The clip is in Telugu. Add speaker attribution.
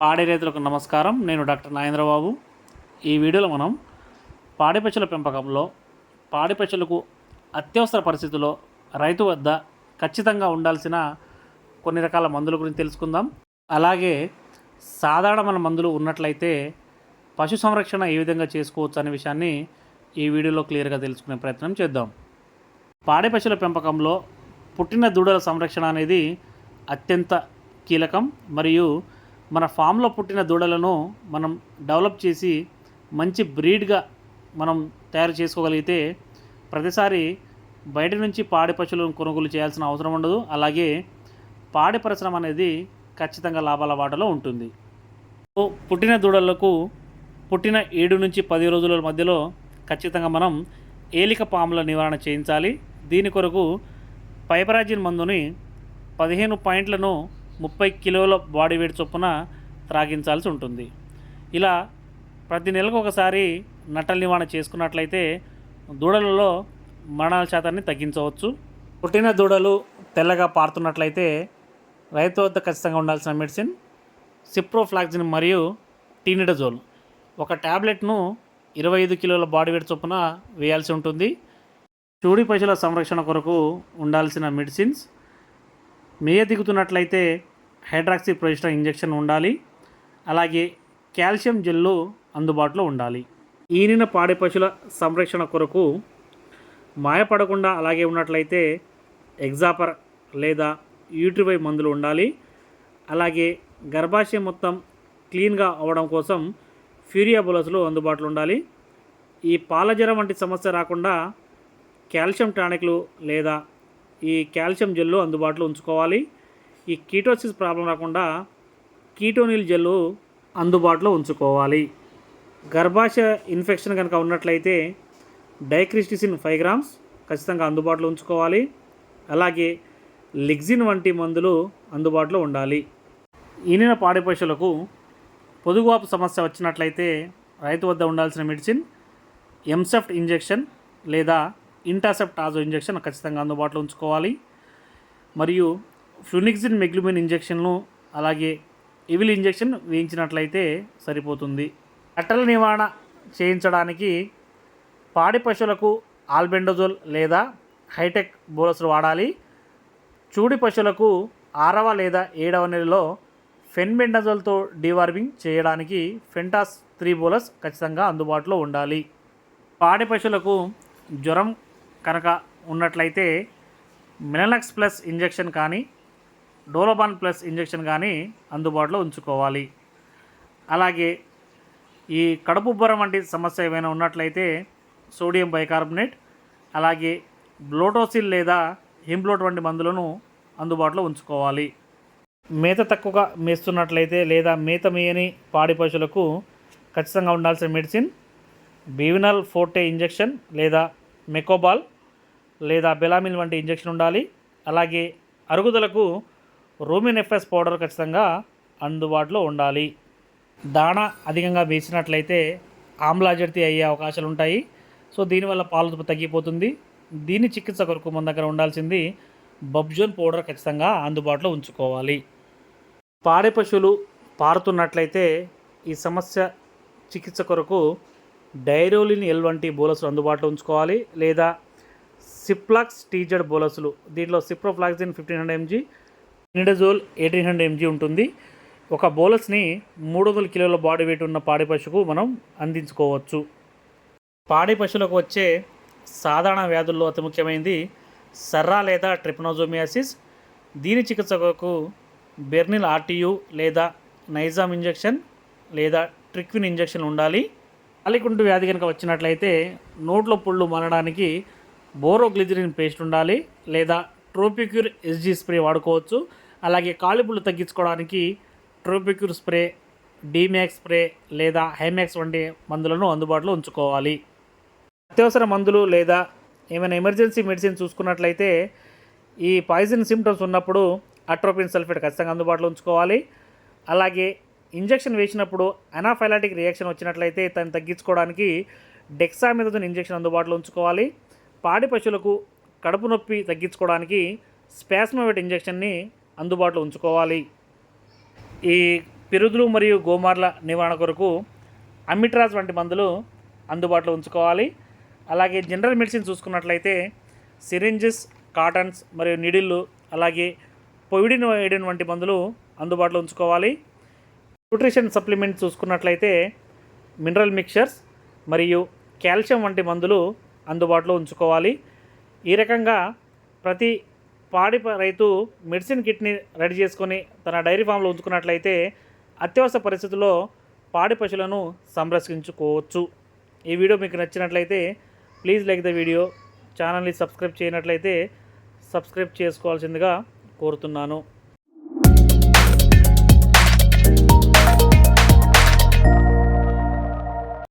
Speaker 1: పాడి రైతులకు నమస్కారం. నేను డాక్టర్ నాగేంద్రబాబు. ఈ వీడియోలో మనం పాడి పశువుల పెంపకంలో పాడి పశువులకు అత్యవసర పరిస్థితుల్లో రైతు వద్ద ఖచ్చితంగా ఉండాల్సిన కొన్ని రకాల మందుల గురించి తెలుసుకుందాం. అలాగే సాధారణమైన మందులు ఉన్నట్లయితే పశు సంరక్షణ ఏ విధంగా చేసుకోవచ్చు అనే విషయాన్ని ఈ వీడియోలో క్లియర్గా తెలుసుకునే ప్రయత్నం చేద్దాం. పాడి పశువుల పెంపకంలో పుట్టిన దూడల సంరక్షణ అనేది అత్యంత కీలకం. మరియు మన ఫామ్లో పుట్టిన దూడలను మనం డెవలప్ చేసి మంచి బ్రీడ్గా మనం తయారు చేసుకోగలిగితే ప్రతిసారి బయట నుంచి పాడి పశువులను కొనుగోలు చేయాల్సిన అవసరం ఉండదు. అలాగే పాడి పరిశ్రమ అనేది ఖచ్చితంగా లాభాల వాటలో ఉంటుంది. సో పుట్టిన దూడలకు పుట్టిన ఏడు నుంచి పది రోజుల మధ్యలో ఖచ్చితంగా మనం ఏలిక పాముల నివారణ చేయించాలి. దీని కొరకు పైపరాజిన్ మందుని పదిహేను పాయింట్లను ముప్పై కిలోల బాడీ వెయిట్ చొప్పున త్రాగించాల్సి ఉంటుంది. ఇలా ప్రతి నెలకు ఒకసారి నట్టల నివారణ చేసుకున్నట్లయితే దూడలలో మరణాల శాతాన్ని తగ్గించవచ్చు. పుట్టిన దూడలు తెల్లగా పారుతున్నట్లయితే రైతు వద్ద ఖచ్చితంగా ఉండాల్సిన మెడిసిన్ సిప్రోఫ్లాక్జిన్ మరియు టీనిడజోల్. ఒక ట్యాబ్లెట్ను ఇరవై ఐదు కిలోల బాడీ వెయిట్ చొప్పున వేయాల్సి ఉంటుంది. చూడి పశువుల సంరక్షణ కొరకు ఉండాల్సిన మెడిసిన్స్ మేయ దిగుతున్నట్లయితే హైడ్రాక్సీ ప్రొజెస్ట్రాన్ ఇంజెక్షన్ ఉండాలి. అలాగే కాల్షియం జెల్లు అందుబాటులో ఉండాలి. ఈనిన పాడి పశువుల సంరక్షణ కొరకు మాయపడకుండా అలాగే ఉన్నట్లయితే ఎగ్జాపర్ లేదా యూట్రివై మందులు ఉండాలి. అలాగే గర్భాశయం మొత్తం క్లీన్గా అవ్వడం కోసం ఫ్యూరియా బులస్లు అందుబాటులో ఉండాలి. ఈ పాలజ్వరం వంటి సమస్య రాకుండా కాల్షియం టానిక్లు లేదా ఈ కాల్షియం జెల్లు అందుబాటులో ఉంచుకోవాలి. ఈ కీటోసిస్ ప్రాబ్లం రాకుండా కీటోనిల్ జెల్లు అందుబాటులో ఉంచుకోవాలి. గర్భాశయ ఇన్ఫెక్షన్ కనుక ఉన్నట్లయితే డైక్రిస్టిసిన్ ఫైవ్ గ్రామ్స్ ఖచ్చితంగా అందుబాటులో ఉంచుకోవాలి. అలాగే లిగ్జిన్ వంటి మందులు అందుబాటులో ఉండాలి. ఈనిన పాడి పశువులకు పొదుగువాపు సమస్య వచ్చినట్లయితే రైతు వద్ద ఉండాల్సిన మెడిసిన్ ఎంసెఫ్ట్ ఇంజెక్షన్ లేదా ఇంటాసెప్ట్ ఆజో ఇంజెక్షన్ ఖచ్చితంగా అందుబాటులో ఉంచుకోవాలి. మరియు ఫ్లూనిక్సిన్ మెగ్లుమిన్ ఇంజెక్షన్ను అలాగే ఇవిల్ ఇంజెక్షన్ వేయించినట్లయితే సరిపోతుంది. కట్టల నివారణ చేయించడానికి పాడి పశువులకు ఆల్బెండజోల్ లేదా హైటెక్ బోలస్లు వాడాలి. చూడి పశువులకు ఆరవ లేదా ఏడవ నెలలో ఫెన్బెండజోల్తో డీవార్మింగ్ చేయడానికి ఫెంటాస్ త్రీ బోలస్ ఖచ్చితంగా అందుబాటులో ఉండాలి. పాడి పశువులకు జ్వరం కనుక ఉన్నట్లయితే మినలక్స్ ప్లస్ ఇంజెక్షన్ కానీ డోలోబాన్ ప్లస్ ఇంజెక్షన్ కానీ అందుబాటులో ఉంచుకోవాలి. అలాగే ఈ కడుపు ఉబ్బరం వంటి సమస్య ఏమైనా ఉన్నట్లయితే సోడియం బైకార్బోనేట్ అలాగే బ్లోటోసిల్ లేదా హింబ్లోట్ వంటి మందులను అందుబాటులో ఉంచుకోవాలి. మేత తక్కువగా మేస్తున్నట్లయితే లేదా మేత మేయని పాడి పశువులకు ఖచ్చితంగా ఉండాల్సిన మెడిసిన్ బీవినల్ ఫోర్టే ఇంజెక్షన్ లేదా మెకోబాల్ లేదా బెలామిల్ వంటి ఇంజెక్షన్ ఉండాలి. అలాగే అరుగుదలకు రూమిన్ ఎఫ్ఎస్ పౌడర్ ఖచ్చితంగా అందుబాటులో ఉండాలి. దాణా అధికంగా వేసినట్లయితే ఆమ్లాజర్తి అయ్యే అవకాశాలు ఉంటాయి. సో దీనివల్ల పాలు తగ్గిపోతుంది. దీని చికిత్స కొరకు మన దగ్గర ఉండాల్సింది బబ్జోన్ పౌడర్ ఖచ్చితంగా అందుబాటులో ఉంచుకోవాలి. పాడి పశువులు పారుతున్నట్లయితే ఈ సమస్య చికిత్స కొరకు డైరోలిన్ ఎల్ వంటి బోలసులు అందుబాటులో ఉంచుకోవాలి. లేదా సిప్లాక్స్ టీజెడ్ బోలసులు. దీంట్లో ciprofloxacin fifteen hundred mg nidazole eighteen hundred mg ఉంటుంది. ఒక బోలస్ని మూడు వందల కిలోల బాడీ వెయిట్ ఉన్న పాడి పశువుకు మనం అందించుకోవచ్చు. పాడి పశువులకు వచ్చే సాధారణ వ్యాధుల్లో అతి ముఖ్యమైనది సర్రా లేదా ట్రిప్నోజోమియాసిస్ దీని చికిత్సకు బెర్నిల్ ఆర్టీయు లేదా నైజామ్ ఇంజెక్షన్ లేదా ట్రిక్విన్ ఇంజెక్షన్ ఉండాలి. అలికుంటు వ్యాధి కనుక వచ్చినట్లయితే నోట్లో పుళ్ళు మనడానికి బోరోగ్లిజరిన్ పేస్ట్ ఉండాలి లేదా ట్రోపిక్యూర్ ఎస్జీ స్ప్రే వాడుకోవచ్చు. అలాగే కాలిపుళ్ళు తగ్గించుకోవడానికి ట్రోపిక్యూర్ స్ప్రే డీమ్యాక్స్ స్ప్రే లేదా హైమాక్స్ వంటి మందులను అందుబాటులో ఉంచుకోవాలి. అత్యవసర మందులు లేదా ఏమైనా ఎమర్జెన్సీ మెడిసిన్ చూసుకున్నట్లయితే ఈ పాయిజన్ సిమ్టమ్స్ ఉన్నప్పుడు అట్రోపిన్ సల్ఫేట్ ఖచ్చితంగా అందుబాటులో ఉంచుకోవాలి. అలాగే ఇంజెక్షన్ వేసినప్పుడు అనాఫైలాటిక్ రియాక్షన్ వచ్చినట్లయితే దాన్ని తగ్గించుకోవడానికి డెక్సామిథజన్ ఇంజెక్షన్ అందుబాటులో ఉంచుకోవాలి. పాడి పశువులకు కడుపు నొప్పి తగ్గించుకోవడానికి స్పాస్మోవేట్ ఇంజెక్షన్ని అందుబాటులో ఉంచుకోవాలి. ఈ పిరుదులు మరియు గోమార్ల నివారణ కొరకు అమిట్రాజ్ వంటి మందులు అందుబాటులో ఉంచుకోవాలి. అలాగే జనరల్ మెడిసిన్ చూసుకున్నట్లయితే సిరింజెస్ కాటన్స్ మరియు నిడిళ్ళు అలాగే పొవిడిన్ వైడిన్ వంటి మందులు అందుబాటులో ఉంచుకోవాలి. న్యూట్రిషన్ సప్లిమెంట్ చూసుకున్నట్లయితే మినరల్ మిక్చర్స్ మరియు కాల్షియం వంటి మందులు అందుబాటులో ఉంచుకోవాలి. ఈ రకంగా ప్రతి పాడి రైతు మెడిసిన్ కిట్ని రెడీ చేసుకొని తన డైరీ ఫామ్లో ఉంచుకున్నట్లయితే అత్యవసర పరిస్థితుల్లో పాడి పశువులను సంరక్షించుకోవచ్చు. ఈ వీడియో మీకు నచ్చినట్లయితే ప్లీజ్ లైక్ ద వీడియో ఛానల్ని సబ్స్క్రైబ్ చేయనట్లయితే సబ్స్క్రైబ్ చేసుకోవాల్సిందిగా కోరుతున్నాను.